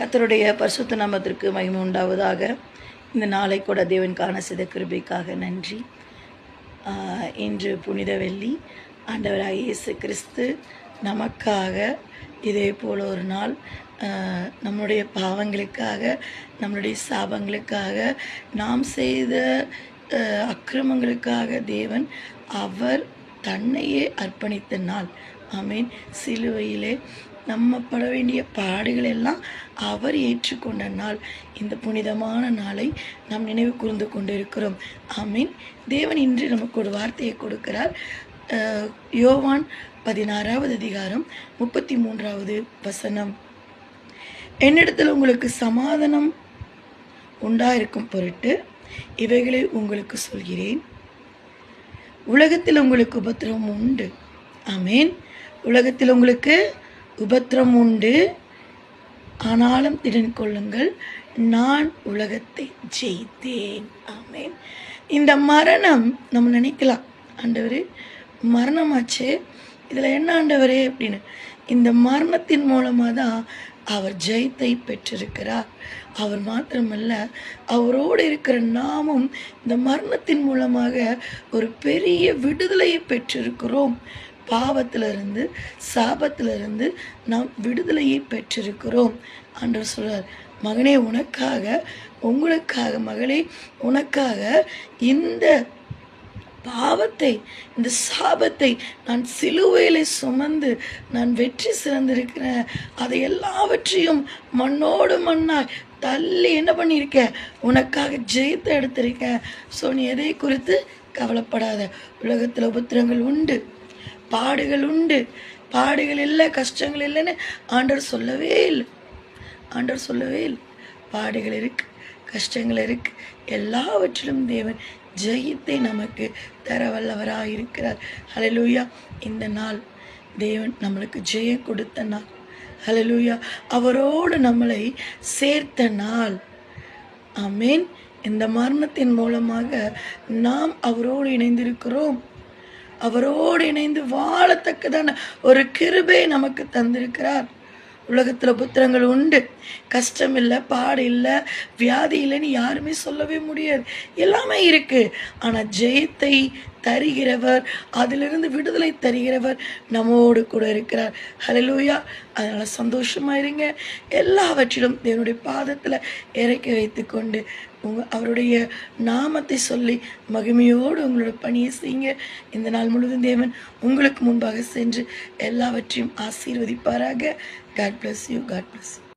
கத்தருடைய பரிசுத்த நாமத்திற்கு மகிமை உண்டாவதாக. இந்த நாளை கூட தேவன் காண செய்த கிருபைக்காக நன்றி. இன்று புனித வெள்ளி. ஆண்டவராக இயேசு கிறிஸ்து நமக்காக இதே போல் ஒரு நாள் நம்முடைய பாவங்களுக்காக நம்மளுடைய சாபங்களுக்காக நாம் செய்த அக்கிரமங்களுக்காக தேவன் அவர் தன்னையே அர்ப்பணித்த நாள். ஐ மீன் சிலுவையிலே நம்ம பட வேண்டிய பாடுகள் எல்லாம் அவர் ஏற்றுக்கொண்ட நாள். இந்த புனிதமான நாளை நாம் நினைவு கூர்ந்து கொண்டிருக்கிறோம். ஆமீன். தேவன் இன்று நமக்கு ஒரு வார்த்தையை கொடுக்கிறார். யோவான் பதினாறாவது அதிகாரம் முப்பத்தி மூன்றாவது வசனம். என்னிடத்தில் உங்களுக்கு சமாதானம் உண்டாயிருக்கும் பொருட்டு இவைகளை உங்களுக்கு சொல்கிறேன். உலகத்தில் உங்களுக்கு உபத்திரவம் உண்டு. ஆமேன். உலகத்தில் உங்களுக்கு உபத்திரம் உண்டு. ஆனாலும் திடன் கொள்ளுங்கள். நான் உலகத்தை ஜெயித்தேன். ஆமேன். இந்த மரணம் நம்ம நினைக்கலாம். ஆண்டவர் மரணமாச்சு. இதில் என்ன ஆண்டவரே? அப்படின்னு. இந்த மரணத்தின் மூலமாக தான் அவர் ஜெயத்தை பெற்றிருக்கிறார். அவர் மாத்திரமல்ல அவரோடு இருக்கிற நாமும் இந்த மரணத்தின் மூலமாக ஒரு பெரிய விடுதலையை பெற்றிருக்கிறோம். பாவத்திலிருந்து சாபத்திலிருந்து நாம் விடுதலையை பெற்றிருக்கிறோம். என்று சொல்கிறார் மகனே உனக்காக உங்களுக்காக மகளே உனக்காக இந்த பாவத்தை இந்த சாபத்தை நான் சிலுவையிலே சுமந்து நான் வெற்றி சிறந்திருக்கிறேன் அதை எல்லாவற்றையும் மண்ணோடு மண்ணாய் தள்ளி என்ன பண்ணியிருக்கேன் உனக்காக ஜெயித்து எடுத்திருக்கேன் ஸோ நீ எதை குறித்து கவலைப்படாத. உலகத்தில் உபத்திரங்கள் உண்டு பாடுகள் உண்டு. பாடுகள் இல்லை கஷ்டங்கள் இல்லைன்னு ஆண்டவர் சொல்லவே இல்லை. ஆண்டவர் சொல்லவே இல்லை. பாடுகள் இருக்குது கஷ்டங்கள் இருக்கு. எல்லாவற்றிலும் தேவன் ஜெயத்தை நமக்கு தர வல்லவராக இருக்கிறார். ஹலலூயா இந்த நாள் தேவன் நம்மளுக்கு ஜெயம் கொடுத்த நாள். ஹலலூயா அவரோடு நம்மளை சேர்த்த நாள். ஆமேன் இந்த மரணத்தின் மூலமாக நாம் அவரோடு இணைந்திருக்கிறோம். அவரோடு இணைந்து வாழத்தக்கதான ஒரு கிருபை நமக்கு தந்திருக்கிறார். உலகத்தில் புத்திரங்கள் உண்டு. கஷ்டம் இல்லை பாடு இல்லை வியாதி இல்லைன்னு யாருமே சொல்லவே முடியாது. எல்லாமே இருக்குது ஆனால் ஜெயத்தை தருகிறவர் அதிலிருந்து விடுதலை தருகிறவர் நம்மோடு கூட இருக்கிறார். ஹலலூயா அதனால் சந்தோஷமா இருங்க. எல்லாவற்றிலும் தேவனுடைய பாதத்தில் இறக்கி வைத்துக்கொண்டு உங்கள் அவருடைய நாமத்தை சொல்லி மகிமையோடு உங்களோட பணியை செய்யுங்க. இந்த நாள் முழுவதும் தேவன் உங்களுக்கு முன்பாக சென்று எல்லாவற்றையும் ஆசீர்வதிப்பாராக. God bless you God bless you